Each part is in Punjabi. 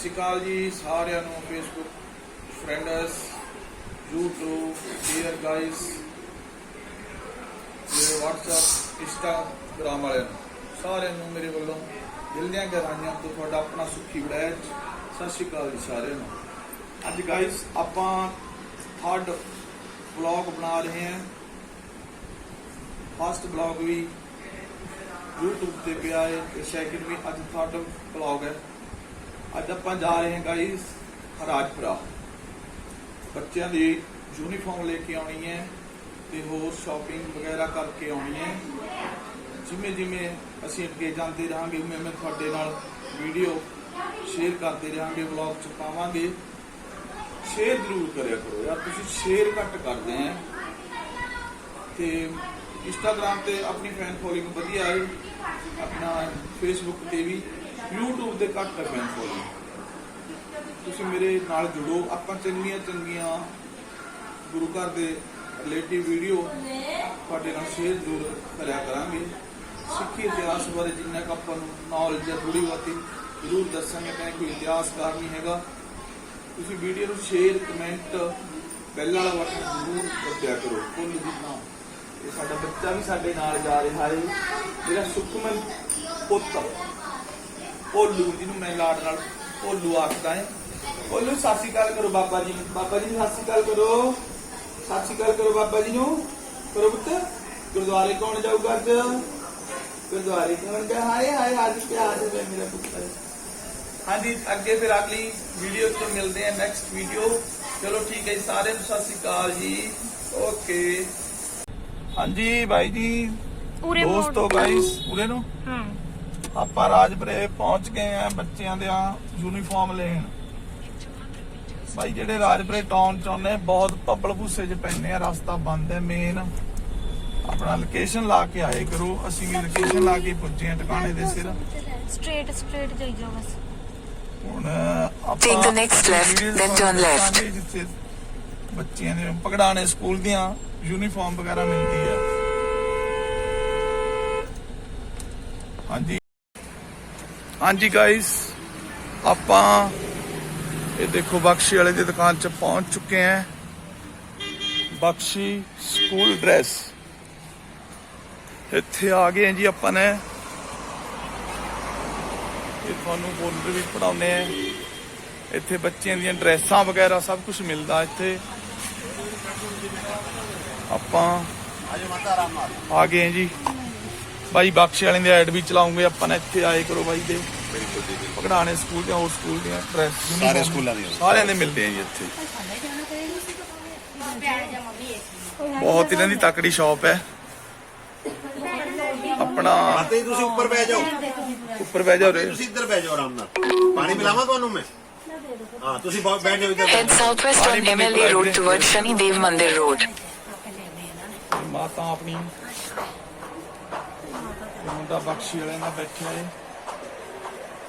ਸਤਿ ਸ਼੍ਰੀ ਅਕਾਲ ਜੀ ਸਾਰਿਆਂ ਨੂੰ Facebook friends YouTube dear guys ਮੇਰੇ WhatsApp, Instagram ਵਾਲਿਆਂ ਨੂੰ, ਸਾਰਿਆਂ ਨੂੰ ਮੇਰੇ ਵੱਲੋਂ ਦਿਲ ਦੀਆਂ ਗਹਿਰਾਈਆਂ ਤੋਂ ਤੁਹਾਡਾ ਆਪਣਾ ਸੁੱਖੀ ਵੜੈਚ ਸਤਿ ਸ਼੍ਰੀ ਅਕਾਲ ਜੀ ਸਾਰਿਆਂ ਨੂੰ। ਅੱਜ ਗਾਇਸ ਆਪਾਂ ਥਰਡ ਵਲੌਗ ਬਣਾ ਰਹੇ ਹਾਂ। ਫਸਟ ਵਲੌਗ ਵੀ YouTube ਤੇ ਪਿਆ ਹੈ ਤੇ ਸੈਕਿੰਡ ਵੀ ਅੱਜ ਥਰਡ ਵਲੌਗ ਹੈ। ਅੱਜ ਆਪਾਂ ਜਾ ਰਹੇ ਹਾਂ ਗਾਇਸ ਰਾਜਪੁਰਾ। ਬੱਚਿਆਂ ਦੀ ਯੂਨੀਫਾਰਮ ਲੈ ਕੇ ਆਉਣੀ ਹੈ ਤੇ ਹੋਰ ਸ਼ਾਪਿੰਗ ਵਗੈਰਾ ਕਰਕੇ ਆਉਣੀ ਹੈ। ਜਿਵੇਂ ਜਿਵੇਂ ਅਸੀਂ ਅੱਗੇ ਜਾਂਦੇ ਰਹਾਂਗੇ, ਉਵੇਂ ਮੈਂ ਤੁਹਾਡੇ ਨਾਲ ਵੀਡੀਓ ਸ਼ੇਅਰ ਕਰਦੇ ਰਹਾਂਗੇ ਵਲੌਗ ਚ ਪਾਵਾਂਗੇ। ਸ਼ੇਅਰ ਜ਼ਰੂਰ ਕਰਿਆ ਕਰੋ ਯਾਰ, ਤੁਸੀਂ ਸ਼ੇਅਰ ਘੱਟ ਕਰਦੇ ਆ ਤੇ ਇੰਸਟਾਗ੍ਰam ਤੇ ਆਪਣੀ ਫੈਨ ਫੋਲੋਇੰਗ ਵਧੀਆ ਹੈ, ਆਪਣਾ ਫੇਸਬੁੱਕ ਤੇ ਵੀ। YouTube ਤੇ ਘੱਟ ਹੈ ਫੈਨ ਫੋਲੋਇੰਗ ਤੁਸੀਂ ਮੇਰੇ ਨਾਲ ਜੁੜੋ। ਆਪਾਂ ਚੰਗੀਆਂ ਚੰਗੀਆਂ ਗੁਰੂ ਘਰ ਦੇ ਰਿਲੇਟਿਵ ਵੀਡੀਓ ਤੁਹਾਡੇ ਨਾਲ ਸ਼ੇਅਰ ਜ਼ਰੂਰ ਕਰਿਆ ਕਰਾਂਗੇ। ਸਿੱਖੀ ਇਤਿਹਾਸ ਬਾਰੇ ਜਿੰਨਾ ਕੁ ਆਪਾਂ ਨੂੰ ਨੌਲੇਜ ਹੈ ਥੋੜੀ ਬਹੁਤੀ ਜ਼ਰੂਰ ਦੱਸਾਂਗੇ। ਕਿ ਕੋਈ ਇਤਿਹਾਸਕਾਰ ਨਹੀਂ ਹੈਗਾ। ਤੁਸੀਂ ਵੀਡੀਓ ਨੂੰ ਸ਼ੇਅਰ ਕਮੈਂਟ ਬੈਲ ਵਾਲਾ ਬਟਨ ਜ਼ਰੂਰ ਦੱਬਿਆ ਕਰੋ। ਕੋਈ ਨਾ ਇਹ ਸਾਡਾ ਬੱਚਾ ਵੀ ਸਾਡੇ ਨਾਲ ਜਾ ਰਿਹਾ ਹੈ। ਜਿਹੜਾ ਸੁਖਮਨ ਪੁੱਤ ਭੋਲੂ ਜਿਹਨੂੰ ਮੈਂ ਲਾਡ ਨਾਲ ਭੋਲੂ ਆਖਦਾ ਹੈ। ਭੋਲੂ ਸਤਿ ਸ਼੍ਰੀ ਅਕਾਲ ਕਰੋ ਬਾਬਾ ਜੀ ਨੂੰ। ਬਾਬਾ ਜੀ ਨੂੰ ਸਤਿ ਸ਼੍ਰੀ ਅਕਾਲ ਕਰੋ। ਸਤਿ ਸ਼੍ਰੀ ਅਕਾਲ ਕਰੋ ਬਾਬਾ ਜੀ ਨੂੰ। ਕਰੋ ਪੁੱਤ ਗੁਰਦੁਆਰੇ ਕੌਣ ਜਾਊਗਾ ਅੱਜ? ਗੁਰਦੁਆਰੇ ਕੌਣ ਗਿਆ? ਹਾਏ ਹਾਏ ਅੱਜ ਪਿਆਰ ਹੈ ਮੇਰਾ ਪੁੱਤਰ ਹਾਂਜੀ ਅੱਗੇ ਫਿਰ ਅਗਲੀ ਵੀਡੀਓ ਤੋਂ ਮਿਲਦੇ ਹਾਂ ਨੈਕਸਟ ਵੀਡੀਓ ਚਲੋ ਠੀਕ ਹੈ ਜੀ, ਸਾਰਿਆਂ ਨੂੰ ਸਤਿ ਸ਼੍ਰੀ ਅਕਾਲ ਜੀ। ਓਕੇ ਹਾਂਜੀ ਭਾਈ ਜੀ। ਉਰੇ ਦੋਸਤੋ ਗਾਇਸ ਉਰੇ ਨੂੰ? ਹਾਂ। ਆਪਾਂ ਰਾਜਪੁਰੇ ਪਹੁੰਚ ਗਏ ਆ ਬੱਚਿਆਂ ਦੇ ਯੂਨੀਫਾਰਮ ਲੈਣ। ਭਾਈ ਜਿਹੜੇ ਰਾਜਪੁਰੇ ਟਾਊਨ ਚ ਆਉਂਦੇ ਬਹੁਤ ਪੱਬਲ ਭੂਸੇ ਚ ਪੈਂਦੇ ਆ ਰਸਤਾ ਬੰਦ ਹੈ ਮੇਨ ਆਪਣਾ ਲੋਕੇਸ਼ਨ ਲਾ ਕੇ ਆਏ ਕਰੋ ਅਸੀਂ ਵੀ ਲੋਕੇਸ਼ਨ ਲਾ ਕੇ ਪੁੱਜੇ ਆ ਟਿਕਾਣੇ ਦੇ ਸਿਰ। ਸਟ੍ਰੇਟ ਸਟ੍ਰੇਟ ਜਾਈ ਜਾਓ ਬਸ। ਹੁਣ left, videos then turn left. ਦਿਖਾਵਾਂਗੇ ਜਿੱਥੇ ਬੱਚਿਆਂ ਦੇ ਪਗੜਾਣੇ ਸਕੂਲ ਦੀਆਂ ਯੂਨੀਫਾਰਮ ਵਗੈਰਾ ਮਿਲਦੀ ਆ। ਹਾਂਜੀ। ਹਾਂਜੀ ਗਾਇਸ ਆਪਾਂ ਇਹ ਦੇਖੋ ਬਖਸ਼ੀ ਵਾਲੇ ਦੀ ਦੁਕਾਨ 'ਚ ਪਹੁੰਚ ਚੁੱਕੇ ਆ ਬਖਸ਼ੀ ਸਕੂਲ ਡਰੈਸ ਇੱਥੇ ਆ ਗਏ ਆ ਜੀ ਆਪਾਂ ਨੇ। ਇਹ ਤੁਹਾਨੂੰ ਬੋਲਰ ਵੀ ਪੜਾਉਨੇ ਆ ਇੱਥੇ ਬੱਚਿਆਂ ਦੀਆਂ ਡਰੈਸਾਂ ਵਗੈਰਾ ਸਭ ਕੁਝ ਮਿਲਦਾ ਇੱਥੇ। ਆਪਾਂ ਆ ਗਏ ਆ ਜੀ। ਬਾਈ ਬਖਸ਼ ਵਾਲਿਆਂ ਦੇ ਐਡ ਵੀ ਚਲਾਉਂਗੇ ਆਪਾਂ ਨੇ ਇੱਥੇ ਆਏ ਕਰੋ ਬਾਈ ਦੇ। ਪਕੜਾਣੇ ਸਕੂਲ ਦੀਆਂ ਹੋਰ ਸਕੂਲ ਦੀਆਂ ਡਰੈਸ ਸਾਰੇ ਸਕੂਲਾਂ ਦੀਆਂ। ਸਾਰਿਆਂ ਦੇ ਮਿਲਦੇ ਆ ਜੀ ਇੱਥੇ। ਬਹੁਤ ਇਹਨਾਂ ਦੀ ਤਕੜੀ ਸ਼ਾਪ ਹੈ। ਆਪਣਾ ਤੁਸੀਂ ਉੱਪਰ ਬਹਿ ਜਾਓ। ਉੱਪਰ ਬਹਿ ਜਾਓ ਰੇ। ਤੁਸੀਂ ਇੱਧਰ ਬਹਿ ਜਾਓ ਆਰਾਮ ਨਾਲ। ਪਾਣੀ ਪਿਲਾਵਾਂ ਤੁਹਾਨੂੰ ਮੈਂ? ਹਾਂ ਤੁਸੀਂ ਬਹੁਤ ਬੈਠ ਜਾਓ ਇੱਧਰ। Head southwest on MLA Road towards Shani Dev Mandir Road. ਮਾਤਾ ਆਪਣੀ ਇਹ ਮੁੰਡਾ ਬਖਸ਼ੀ ਵਾਲਿਆਂ ਨਾਲ ਬੈਠਿਆ ਹੈ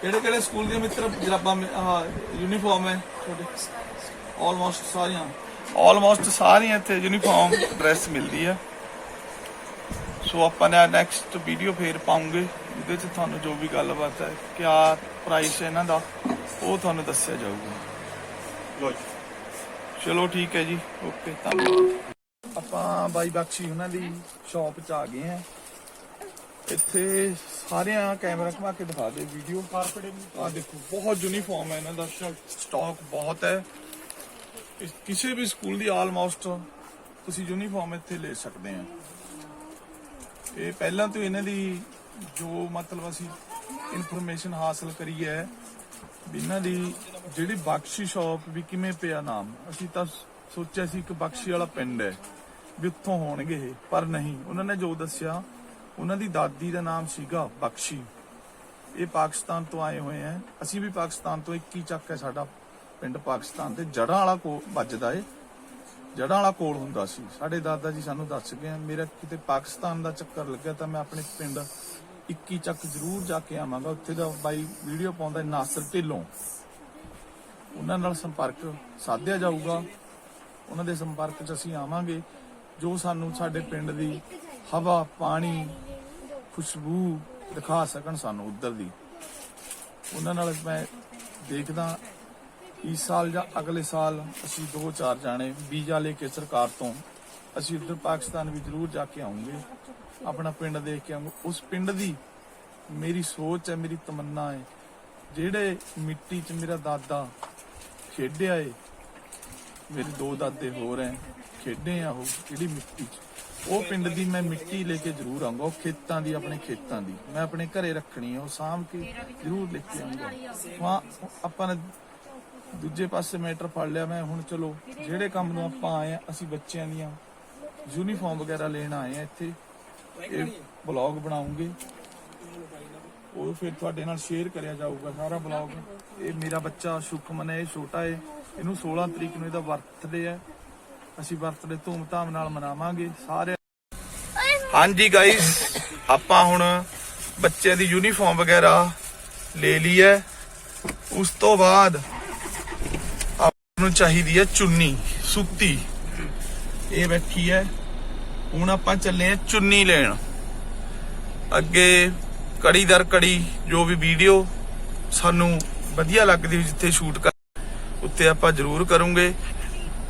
ਕਿਹੜੇ ਕਿਹੜੇ ਸਕੂਲ ਦੀਆਂ ਮਿੱਤਰ ਜਰਾਬਾਂ ਯੂਨੀਫਾਰਮ ਹੈ ਤੁਹਾਡੇ? ਆਲਮੋਸਟ ਸਾਰੀਆਂ। ਆਲਮੋਸਟ ਸਾਰੀਆਂ ਇੱਥੇ ਯੂਨੀਫਾਰਮ ਡਰੈਸ ਮਿਲਦੀ ਹੈ ਸੋ ਆਪਾਂ ਨੇ ਨੈਕਸਟ ਵੀਡੀਓ ਫੇਰ ਪਾਉਂਗੇ ਉਹਦੇ 'ਚ ਤੁਹਾਨੂੰ ਜੋ ਵੀ ਗੱਲਬਾਤ ਹੈ ਕਿਆ ਪ੍ਰਾਈਸ ਹੈ ਇਹਨਾਂ ਦਾ ਉਹ ਤੁਹਾਨੂੰ ਦੱਸਿਆ ਜਾਊਗਾ। ਲੋ ਜੀ। ਚਲੋ ਠੀਕ ਹੈ ਜੀ। ਓਕੇ ਧੰਨਵਾਦ। ਆਪਾਂ ਬਾਈ ਬਖਸ਼ੀ ਉਹਨਾਂ ਦੀ ਸ਼ਾਪ 'ਚ ਆ ਗਏ ਆ ਇੱਥੇ ਸਾਰਿਆਂ ਕੈਮਰਾ ਘੁਮਾ ਕੇ ਦਿਖਾ ਦੇ ਵੀਡੀਓ ਆ ਦੇਖੋ, ਬਹੁਤ ਯੂਨੀਫਾਰਮ ਹੈ ਇਹਨਾਂ ਦਾ, ਸਟਾਕ ਬਹੁਤ ਹੈ। ਇਸ- ਕਿਸੇ ਵੀ ਸਕੂਲ ਦੀ ਆਲਮੋਸਟ ਤੁਸੀਂ ਯੂਨੀਫਾਰਮ ਇੱਥੇ ਲੈ ਸਕਦੇ ਆ। ਇਹ ਪਹਿਲਾਂ ਤੋਂ ਇਹਨਾਂ ਦੀ ਜੋ ਮਤਲਬ ਅਸੀਂ ਇਨਫੋਰਮੇਸ਼ਨ ਹਾਸਲ ਕਰੀ ਹੈ, ਵੀ ਇਹਨਾਂ ਦੀ ਜਿਹੜੀ ਬਖਸ਼ੀ ਸ਼ਾਪ ਵੀ ਕਿਵੇਂ ਪਿਆ ਨਾਮ, ਅਸੀਂ ਤਾਂ ਸੋਚਿਆ ਸੀ ਇੱਕ ਬਖਸ਼ੀ ਵਾਲਾ ਪਿੰਡ ਹੈ, ਵੀ ਉੱਥੋਂ ਹੋਣਗੇ ਇਹ, ਪਰ ਨਹੀਂ, ਉਹਨਾਂ ਨੇ ਜੋ ਦੱਸਿਆ ਉਹਨਾਂ ਦੀ ਦਾਦੀ ਦਾ ਨਾਮ ਸੀਗਾ ਬਖਸ਼ੀ। ਇਹ ਪਾਕਿਸਤਾਨ ਤੋਂ ਆਏ ਹੋਏ ਆ ਅਸੀਂ ਵੀ ਪਾਕਿਸਤਾਨ ਤੋਂ 21 ਚੱਕ ਹੈ। ਸਾਡਾ ਪਿੰਡ ਪਾਕਿਸਤਾਨ ਤੇ ਜੜਾਂ ਵਾਲਾ ਕੋ, ਵੱਜਦਾ ਏ। ਜੜਾਂ ਵਾਲਾ ਕੋਲ ਹੁੰਦਾ ਸੀ। ਸਾਡੇ ਦਾਦਾ ਜੀ ਸਾਨੂੰ ਦੱਸ ਗਏ ਮੇਰਾ ਕਿਤੇ ਪਾਕਿਸਤਾਨ ਦਾ ਚੱਕਰ ਲੱਗਿਆ ਤਾਂ ਮੈਂ ਆਪਣੇ ਪਿੰਡ 21 ਚੱਕ ਜ਼ਰੂਰ ਜਾ ਕੇ ਆਵਾਂਗਾ। ਉੱਥੇ ਦਾ ਬਾਈ ਵੀਡੀਓ ਪਾਉਂਦਾ ਨਾਸਰ ਢਿੱਲੋਂ। ਉਹਨਾਂ ਨਾਲ ਸੰਪਰਕ ਸਾਧਿਆ ਜਾਊਗਾ। ਉਹਨਾਂ ਦੇ ਸੰਪਰਕ 'ਚ ਅਸੀਂ ਆਵਾਂਗੇ। ਜੋ ਸਾਨੂੰ ਸਾਡੇ ਪਿੰਡ ਦੀ ਹਵਾ, ਪਾਣੀ, ਖੁਸ਼ਬੂ ਦਿਖਾ ਸਕਣ ਸਾਨੂੰ ਉਧਰ ਦੀ। ਉਹਨਾਂ ਨਾਲ ਮੈਂ ਦੇਖਦਾ ਇਸ ਸਾਲ ਜਾਂ ਅਗਲੇ ਸਾਲ ਅਸੀਂ ਦੋ ਚਾਰ ਜਾਣੇ ਵੀਜ਼ਾ ਲੈ ਕੇ ਸਰਕਾਰ ਤੋਂ ਅਸੀਂ ਉਧਰ ਪਾਕਿਸਤਾਨ ਵੀ ਜ਼ਰੂਰ ਜਾ ਕੇ ਆਉਂਗੇ। ਆਪਣਾ ਪਿੰਡ ਦੇਖ ਕੇ ਆਉਂਗੇ। ਉਸ ਪਿੰਡ ਦੀ ਮੇਰੀ ਸੋਚ ਹੈ, ਮੇਰੀ ਤਮੰਨਾ ਹੈ, ਜਿਹੜੇ ਮਿੱਟੀ 'ਚ ਮੇਰਾ ਦਾਦਾ ਖੇਡਿਆ ਏ, ਮੇਰੇ ਦੋ ਦਾਦੇ ਹੋਰ ਐ ਖੇਡੇ ਆ ਉਹ ਜਿਹੜੀ ਮਿੱਟੀ 'ਚ। ਉਹ ਪਿੰਡ ਦੀ ਮੈਂ ਮਿੱਟੀ ਲੈ ਕੇ ਜ਼ਰੂਰ ਆਉਂਗਾ ਉਹ ਖੇਤਾਂ ਦੀ, ਆਪਣੇ ਖੇਤਾਂ ਦੀ। ਮੈਂ ਆਪਣੇ ਘਰੇ ਰੱਖਣੀ ਆ, ਉਹ ਸਾਂਭ ਕੇ ਜ਼ਰੂਰ ਲੈ ਕੇ ਆਉਂਗਾ ਹਾਂ, ਆਪਾਂ ਨੇ ਦੂਜੇ ਪਾਸੇ ਮੈਟਰ ਫੜ ਲਿਆ, ਮੈਂ ਹੁਣ ਚਲੋ, ਜਿਹੜੇ ਕੰਮ ਨੂੰ ਆਪਾਂ ਆਏ ਆ, ਅਸੀਂ ਬੱਚਿਆਂ ਦੀਆਂ ਯੂਨੀਫਾਰਮ ਵਗੈਰਾ ਲੈਣ ਆਏ ਆ ਇੱਥੇ, ਇਹ ਬਲੌਗ ਬਣਾਉਂਗੇ। ਉਹ ਫਿਰ ਤੁਹਾਡੇ ਨਾਲ ਸ਼ੇਅਰ ਕਰਿਆ ਜਾਊਗਾ ਸਾਰਾ ਬਲੌਗ। ਇਹ ਮੇਰਾ ਬੱਚਾ ਸੁਖਮਨ ਹੈ, ਇਹ ਛੋਟਾ ਹੈ, ਇਹਨੂੰ 16 ਤਰੀਕ ਨੂੰ ਇਹਦਾ ਬਰਥਡੇ ਹੈ। ਅਸੀਂ ਬਰਥਡੇ ਧੂਮ-ਧਾਮ ਨਾਲ ਮਨਾਵਾਂਗੇ ਸਾਰੇ। ਹਾਂਜੀ ਗਾਇਸ ਆਪਾਂ ਹੁਣ ਬੱਚਿਆਂ ਦੀ ਯੂਨੀਫਾਰਮ ਵਗੈਰਾ ਲੈ ਲਈ ਹੈ। ਉਸ ਤੋਂ ਬਾਅਦ ਆਪਾਂ ਨੂੰ ਚਾਹੀਦੀ ਹੈ ਚੁੰਨੀ ਸੁੱਤੀ। ਇਹ ਬੈਠੀ ਹੈ। ਹੁਣ ਆਪਾਂ ਚੱਲੇ ਆ ਚੁੰਨੀ ਲੈਣ। ਅੱਗੇ ਕੜੀ ਦਰ ਕੜੀ ਜੋ ਵੀ ਵੀਡੀਓ ਸਾਨੂੰ ਵਧੀਆ ਲੱਗਦੀ ਜਿੱਥੇ ਸ਼ੂਟ ਕਰ ਉੱਤੇ ਆਪਾਂ ਜ਼ਰੂਰ ਕਰੂੰਗੇ।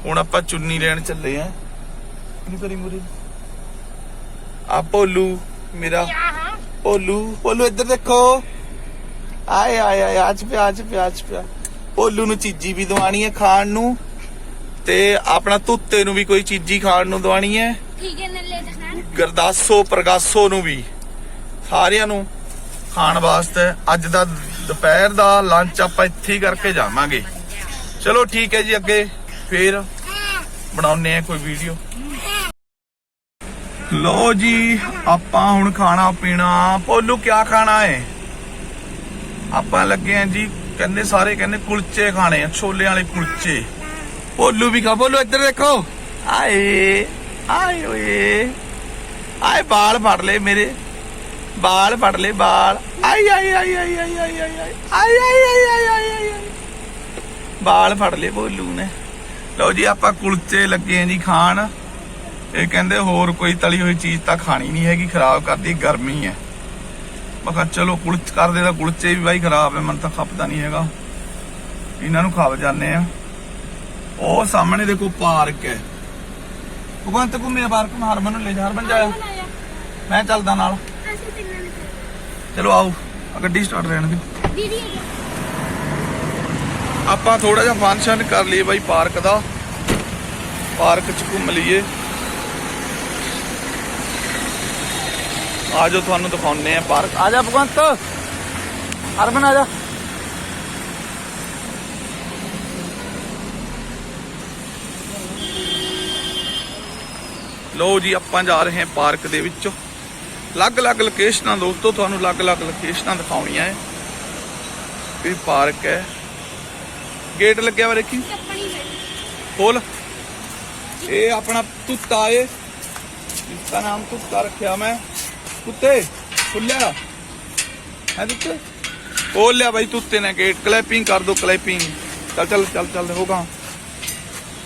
ਹੁਣ ਆਪਾਂ ਚੁੰਨੀ ਲੈਣ ਚੱਲੇ ਆ। ਇਹਨੂੰ ਕਰੀ ਮੁਰੇ? ਆ ਭੋਲੂ ਮੇਰਾ। ਭੋਲੂ ਭੋਲੂ ਇੱਧਰ ਦੇਖੋ। ਆਏ ਆਏ ਆਏ ਅੱਜ ਪਿਆ ਅੱਜ ਪਿਆ ਅੱਜ ਪਿਆ। ਭੋਲੂ ਨੂੰ ਚੀਜੀ ਵੀ ਦਵਾਣੀ ਹੈ ਖਾਣ ਨੂੰ ਤੇ ਆਪਣਾ ਤੁੱਤੇ ਨੂੰ ਵੀ ਕੋਈ ਚੀਜੀ ਖਾਣ ਨੂੰ ਦਵਾਣੀ ਹੈ। ਠੀਕ ਹੈ ਨੇ ਲੈ ਜਾਣਾ ਗਰਦਾਸੋ ਪ੍ਰਗਾਸੋ ਨੂੰ ਵੀ। ਸਾਰਿਆਂ ਨੂੰ ਖਾਣ ਵਾਸਤੇ ਅੱਜ ਦਾ ਦੁਪਹਿਰ ਦਾ ਲੰਚ ਆਪਾਂ ਇੱਥੇ ਹੀ ਕਰਕੇ ਜਾਵਾਂਗੇ। ਚਲੋ ਠੀਕ ਹੈ ਜੀ ਅੱਗੇ। ਫੇਰ ਬਣਾਉਨੇ ਆ ਕੋਈ ਵੀਡੀਓ ਲੋ ਜੀ ਆਪਾਂ ਹੁਣ ਖਾਣਾ ਪੀਣਾ ਭੋਲੂ ਕਿਆ ਖਾਣਾ ਹੈ ਆਪਾਂ ਲੱਗੇ ਆ ਜੀ ਕਹਿੰਦੇ ਸਾਰੇ ਕਹਿੰਦੇ ਕੁਲਚੇ ਖਾਣੇ ਆ ਛੋਲੇ ਵਾਲੇ ਕੁਲਚੇ ਭੋਲੂ ਵੀ ਖਾ ਭੋਲੂ ਇੱਧਰ ਦੇਖੋ ਆਏ ਆਏ ਓਏ ਆਏ ਬਾਲ ਫੜ ਲੈ ਮੇਰੇ ਬਾਲ ਫੜ ਲੈ ਬਾਲ ਆਈ ਆਈ ਆਈ ਆਈ ਆਈ ਆਈ ਆਈ ਆਈ ਆਈ ਆਈ ਆਈ ਆਈ ਆਈ ਆਈ ਆਈ ਬਾਲ ਫੜ ਲੈ ਭੋਲੂ ਨੇ ਲਓ ਜੀ ਆਪਾਂ ਕੁਲਚੇ ਲੱਗੇ ਆ ਜੀ ਖਾਣ। ਇਹ ਕਹਿੰਦੇ ਹੋਰ ਕੋਈ ਤਲੀ ਹੋਈ ਚੀਜ਼ ਤਾਂ ਖਾਣੀ ਨਹੀਂ ਹੈਗੀ ਖਰਾਬ ਕਰਦੀ ਗਰਮੀ ਹੈ। ਮੈਂ ਕਿਹਾ ਚਲੋ ਕੁਲਚ ਕਰਦੇ ਤਾਂ ਕੁਲਚੇ ਵੀ ਬਾਈ ਖਰਾਬ ਹੈ ਮਨ ਤਾਂ ਖਪਦਾ ਨਹੀਂ ਹੈਗਾ। ਇਹਨਾਂ ਨੂੰ ਖਾਵ ਜਾਂਦੇ ਆ। ਉਹ ਸਾਹਮਣੇ ਦੇਖੋ ਪਾਰਕ ਹੈ। ਭਗਵੰਤ ਘੁੰਮਿਆ ਪਾਰਕ ਨੂੰ ਹਰਮਨ ਨੂੰ ਲੈ ਜਾ ਹਰਮਨ ਜਾਇਆ ਮੈਂ ਚੱਲਦਾ ਨਾਲ। ਚਲੋ ਆਓ ਗੱਡੀ ਸਟਾਰਟ ਰਹਿਣ ਦੀਦੀ ਆਪਾਂ ਥੋੜਾ ਜਿਹਾ ਫੰਕਸ਼ਨ ਕਰ ਲਈਏ ਬਾਈ ਪਾਰਕ ਦਾ। ਪਾਰਕ ਚ ਘੁੰਮ ਲਈਏ। ਆਜੋ ਤੁਹਾਨੂੰ ਦਿਖਾਉਨੇ ਆ ਪਾਰਕ ਆ ਜਾ ਭਗਵੰਤ। ਹਰਮਨ, ਆ ਜਾ। ਲੋ ਜੀ, ਆਪਾਂ ਜਾ ਰਹੇ ਹਾਂ ਪਾਰਕ ਦੇ ਵਿੱਚ। ਅਲੱਗ-ਅਲੱਗ ਲੋਕੇਸ਼ਨਾਂ ਦੋਸਤੋ, ਤੁਹਾਨੂੰ ਅਲੱਗ-ਅਲੱਗ ਲੋਕੇਸ਼ਨਾਂ ਦਿਖਾਉਣੀਆਂ ਹੈ। ਇਹ ਪਾਰਕ ਹੈ। ਗੇਟ ਲੱਗਿਆ ਵਾ ਦੇਖੀ। ਚੱਪਣੀ ਖੋਲ। ਇਹ ਆਪਣਾ ਤੁੱਤਾ ਏ। ਇਸਦਾ ਨਾਮ ਤੁੱਤਾ ਰੱਖਿਆ ਮੈਂ। ਕੁੱਤੇ ਖੁੱਲਿਆ। ਹੈ ਤੁੱਤੇ ਖੋਲ ਲਿਆ ਬਾਈ ਤੁੱਤੇ ਨੇ ਗੇਟ। ਕਲੈਪਿੰਗ ਕਰ ਦੋ ਕਲੈਪਿੰਗ। ਚੱਲ ਚੱਲ ਚੱਲ ਚੱਲ ਹੋਗਾ।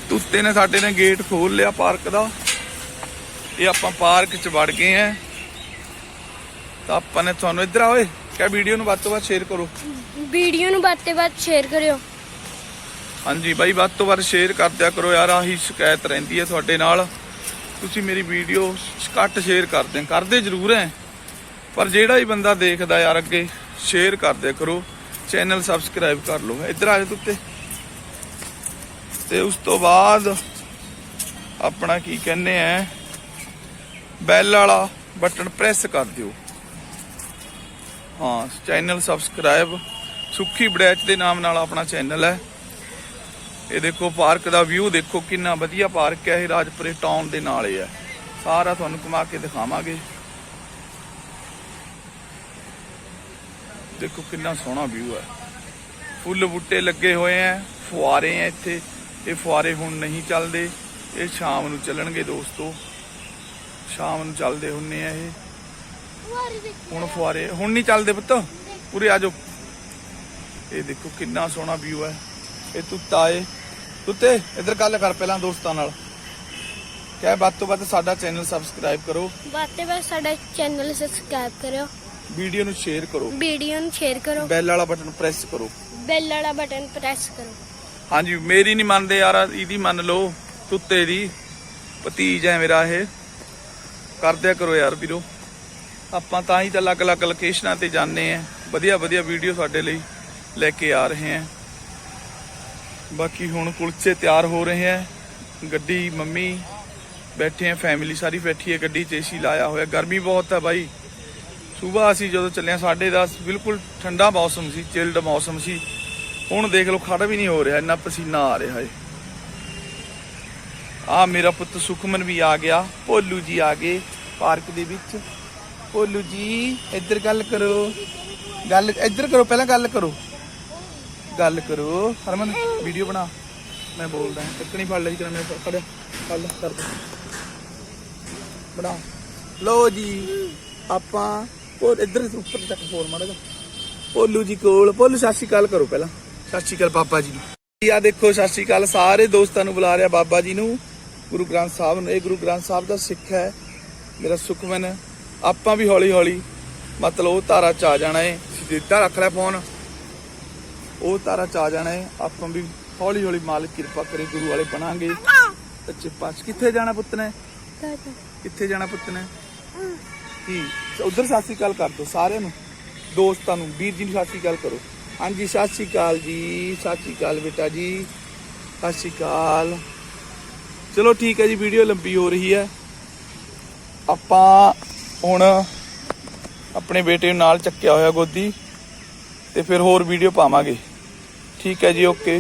ਤੁੱਤੇ ਨੇ ਸਾਡੇ ਨੇ ਗੇਟ ਖੋਲ ਲਿਆ ਪਾਰਕ ਦਾ। ਇਹ ਆਪਾਂ ਪਾਰਕ ਚ ਵੜ ਗਏ ਆ ਤਾਂ ਆਪਾਂ ਨੇ ਤੁਹਾਨੂੰ ਇੱਧਰ ਆ ਓਏ। ਕਿਆ ਵੀਡੀਓ ਨੂੰ ਵੱਧ ਤੋਂ ਵੱਧ ਸ਼ੇਅਰ ਕਰੋ। ਵੀਡੀਓ ਨੂੰ ਬਾਤੇ ਬਾਤ ਸ਼ੇਅਰ ਕਰਿਓ। ਹਾਂਜੀ ਬਾਈ, ਵੱਧ ਤੋਂ ਵੱਧ ਸ਼ੇਅਰ ਕਰ ਦਿਆ ਕਰੋ ਯਾਰ, ਆਹੀ ਸ਼ਿਕਾਇਤ ਰਹਿੰਦੀ ਹੈ ਤੁਹਾਡੇ ਨਾਲ। ਤੁਸੀਂ ਮੇਰੀ ਵੀਡੀਓ ਘੱਟ ਸ਼ੇਅਰ ਕਰਦੇ ਕਰਦੇ ਜ਼ਰੂਰ ਹੈ ਪਰ ਜਿਹੜਾ ਹੀ ਬੰਦਾ ਦੇਖਦਾ ਯਾਰ, ਅੱਗੇ ਸ਼ੇਅਰ ਕਰ ਕਰੋ ਚੈਨਲ ਸਬਸਕ੍ਰਾਈਬ ਕਰ ਲਓ। ਇੱਧਰ ਆ ਜਾ ਤੂੰ ਉੱਤੇ। ਤੇ ਉਸ ਤੋਂ ਬਾਅਦ ਆਪਣਾ ਕੀ ਕਹਿੰਦੇ ਆ ਬੈਲ ਵਾਲਾ ਬਟਨ ਪ੍ਰੈਸ ਕਰ ਦਿਓ। ਹਾਂ ਚੈਨਲ ਸਬਸਕ੍ਰਾਈਬ ਸੁੱਖੀ ਬੜੈਚ ਦੇ ਨਾਮ ਨਾਲ ਆਪਣਾ ਚੈਨਲ ਹੈ। ਇਹ ਦੇਖੋ ਪਾਰਕ ਦਾ ਵਿਊ ਦੇਖੋ ਕਿੰਨਾ ਵਧੀਆ ਪਾਰਕ ਹੈ ਇਹ ਰਾਜਪੁਰੇ ਟਾਊਨ ਦੇ ਨਾਲ ਹੀ ਹੈ। ਸਾਰਾ ਤੁਹਾਨੂੰ ਘੁਮਾ ਕੇ ਦਿਖਾਵਾਂਗੇ। ਦੇਖੋ ਕਿੰਨਾ ਸੋਹਣਾ ਵਿਊ ਹੈ। ਫੁੱਲ ਬੂਟੇ ਲੱਗੇ ਹੋਏ ਹੈ, ਫੁਆਰੇ ਹੈ ਇੱਥੇ। ਇਹ ਫੁਆਰੇ ਹੁਣ ਨਹੀਂ ਚੱਲਦੇ, ਇਹ ਸ਼ਾਮ ਨੂੰ ਚੱਲਣਗੇ ਦੋਸਤੋ। ਸ਼ਾਮ ਨੂੰ ਚੱਲਦੇ ਹੁੰਨੇ ਆ ਇਹ। ਹੁਣ ਫੁਆਰੇ, ਹੁਣ ਨਹੀਂ ਚੱਲਦੇ ਪੁੱਤ। ਪੂਰੇ ਆ ਜਾਓ। ਇਹ ਦੇਖੋ ਕਿੰਨਾ ਸੋਹਣਾ ਵਿਊ ਹੈ। ਇਹ ਤੁੱਤਾ ਏ ਤੁੱਤੇ ਇੱਧਰ ਗੱਲ ਕਰ ਪਹਿਲਾਂ ਦੋਸਤਾਂ ਨਾਲ। ਕਹਿ ਵੱਧ ਤੋਂ ਵੱਧ ਸਾਡਾ ਚੈਨਲ ਸਬਸਕ੍ਰਾਈਬ ਕਰੋ। ਬਾਤੇ ਬਾਤ ਸਾਡਾ ਚੈਨਲ ਸਬਸਕ੍ਰਾਈਬ ਕਰਿਓ। ਵੀਡੀਓ ਨੂੰ ਸ਼ੇਅਰ ਕਰੋ। ਵੀਡੀਓ ਨੂੰ ਸ਼ੇਅਰ ਕਰੋ। ਬੈਲ ਵਾਲਾ ਬਟਨ ਪ੍ਰੈਸ ਕਰੋ। ਬੈਲ ਵਾਲਾ ਬਟਨ ਪ੍ਰੈਸ ਕਰੋ। ਹਾਂਜੀ ਮੇਰੀ ਨਹੀਂ ਮੰਨਦੇ ਯਾਰ ਇਹਦੀ ਮੰਨ ਲਓ ਕੁੱਤੇ ਦੀ। ਭਤੀਜ ਹੈ ਮੇਰਾ ਇਹ। ਕਰਦਿਆ ਕਰੋ ਯਾਰ ਵੀਰੋ। ਆਪਾਂ ਤਾਂ ਹੀ ਤਾਂ ਅਲੱਗ-ਅਲੱਗ ਲੋਕੇਸ਼ਨਾਂ ਤੇ ਜਾਂਦੇ ਆ। ਵਧੀਆ ਵਧੀਆ ਵੀਡੀਓ ਤੁਹਾਡੇ ਲਈ ਲੈ ਕੇ ਆ ਰਹੇ ਆ। ਬਾਕੀ ਹੁਣ ਕੁਲਚੇ ਤਿਆਰ ਹੋ ਰਹੇ ਆ ਗੱਡੀ ਮੰਮੀ ਬੈਠੇ ਆ ਫੈਮਿਲੀ ਸਾਰੀ ਬੈਠੀ ਹੈ, ਗੱਡੀ 'ਚ ਏਸੀ ਲਾਇਆ ਹੋਇਆ। ਗਰਮੀ ਬਹੁਤ ਹੈ ਬਾਈ। ਸਵੇਰ ਅਸੀਂ ਜਦੋਂ ਚੱਲਿਆ ਹਾਂ 10:30 ਬਿਲਕੁਲ ਠੰਡਾ ਮੌਸਮ ਸੀ ਚਿਲਡ ਮੌਸਮ ਸੀ। ਹੁਣ ਦੇਖ ਲਓ ਖੜ ਵੀ ਨਹੀਂ ਹੋ ਰਿਹਾ, ਇੰਨਾ ਪਸੀਨਾ ਆ ਰਿਹਾ ਹੈ। ਆ ਮੇਰਾ ਪੁੱਤ ਸੁਖਮਨ ਵੀ ਆ ਗਿਆ, ਭੋਲੂ ਜੀ ਆ ਗਏ ਪਾਰਕ ਦੇ ਵਿੱਚ। ਭੋਲੂ ਜੀ, ਇੱਧਰ ਗੱਲ ਕਰੋ। ਗੱਲ, ਇੱਧਰ ਕਰੋ, ਪਹਿਲਾਂ ਗੱਲ ਕਰੋ। ਗੱਲ ਕਰੋ। ਹਰਮਨ ਵੀਡੀਓ ਬਣਾ। ਮੈਂ ਬੋਲਦਾ ਟੱਕਣੀ ਫੜ ਲਈ ਕਿ ਮੈਂ ਫੜਿਆ ਫੜ। ਕਰ ਬਣਾ। ਲਓ ਜੀ, ਆਪਾਂ ਉਹ ਇੱਧਰ ਉੱਪਰ ਤੱਕ ਫੋਰ ਮਾਰੇਗਾ ਭੋਲੂ ਜੀ ਕੋਲ। ਭੋਲੂ ਸਤਿ ਸ਼੍ਰੀ ਅਕਾਲ ਕਰੋ ਪਹਿਲਾਂ। ਸਤਿ ਸ਼੍ਰੀ ਅਕਾਲ ਬਾਬਾ ਜੀ ਨੂੰ। ਆ ਦੇਖੋ, ਸਤਿ ਸ਼੍ਰੀ ਅਕਾਲ। ਸਾਰੇ ਦੋਸਤਾਂ ਨੂੰ ਬੁਲਾ ਰਿਹਾ ਬਾਬਾ ਜੀ ਨੂੰ। ਗੁਰੂ ਗ੍ਰੰਥ ਸਾਹਿਬ ਨੂੰ। ਇਹ ਗੁਰੂ ਗ੍ਰੰਥ ਸਾਹਿਬ ਦਾ ਸਿੱਖ ਹੈ। ਮੇਰਾ ਸੁਖਮਨ, ਆਪਾਂ ਵੀ ਹੌਲੀ ਹੌਲੀ ਮਤਲਬ ਉਹ ਧਾਰਾ ਚ ਆ ਜਾਣਾ ਏ। ਸਿੱਧਾ ਰੱਖ ਲੈ ਫੋਨ ਉਹ ਤਾਰਾ ਚ ਆ ਜਾਣਾ ਏ ਆਪਾਂ ਵੀ ਹੌਲੀ ਹੌਲੀ ਮਾਲਕ ਕਿਰਪਾ ਕਰੇ, ਗੁਰੂ ਵਾਲੇ ਬਣਾਂਗੇ। ਸੱਚੇ ਪਾਤਸ਼ਾਹ ਕਿੱਥੇ ਜਾਣਾ ਪੁੱਤ ਨੇ ਕਿੱਥੇ ਜਾਣਾ ਪੁੱਤ ਨੇ ਕੀ? ਉਧਰ ਸਤਿ ਸ਼੍ਰੀ ਅਕਾਲ ਕਰ ਦੋ ਸਾਰਿਆਂ ਨੂੰ। ਦੋਸਤਾਂ ਨੂੰ। ਵੀਰ ਜੀ ਨੂੰ ਸਤਿ ਸ਼੍ਰੀ ਅਕਾਲ ਕਰੋ। ਹਾਂਜੀ, ਸਤਿ ਸ਼੍ਰੀ ਅਕਾਲ ਜੀ। ਸਤਿ ਸ਼੍ਰੀ ਅਕਾਲ ਬੇਟਾ ਜੀ। ਸਤਿ ਸ਼੍ਰੀ ਅਕਾਲ। ਚਲੋ ਠੀਕ ਹੈ ਜੀ, ਵੀਡੀਓ ਲੰਬੀ ਹੋ ਰਹੀ ਹੈ। ਆਪਾਂ ਹੁਣ ਆਪਣੇ ਬੇਟੇ ਨੂੰ ਨਾਲ ਚੱਕਿਆ ਹੋਇਆ ਗੋਦੀ। ਤੇ ਫਿਰ ਹੋਰ ਵੀਡੀਓ ਪਾਵਾਂਗੇ। ਠੀਕ ਹੈ ਜੀ ਓਕੇ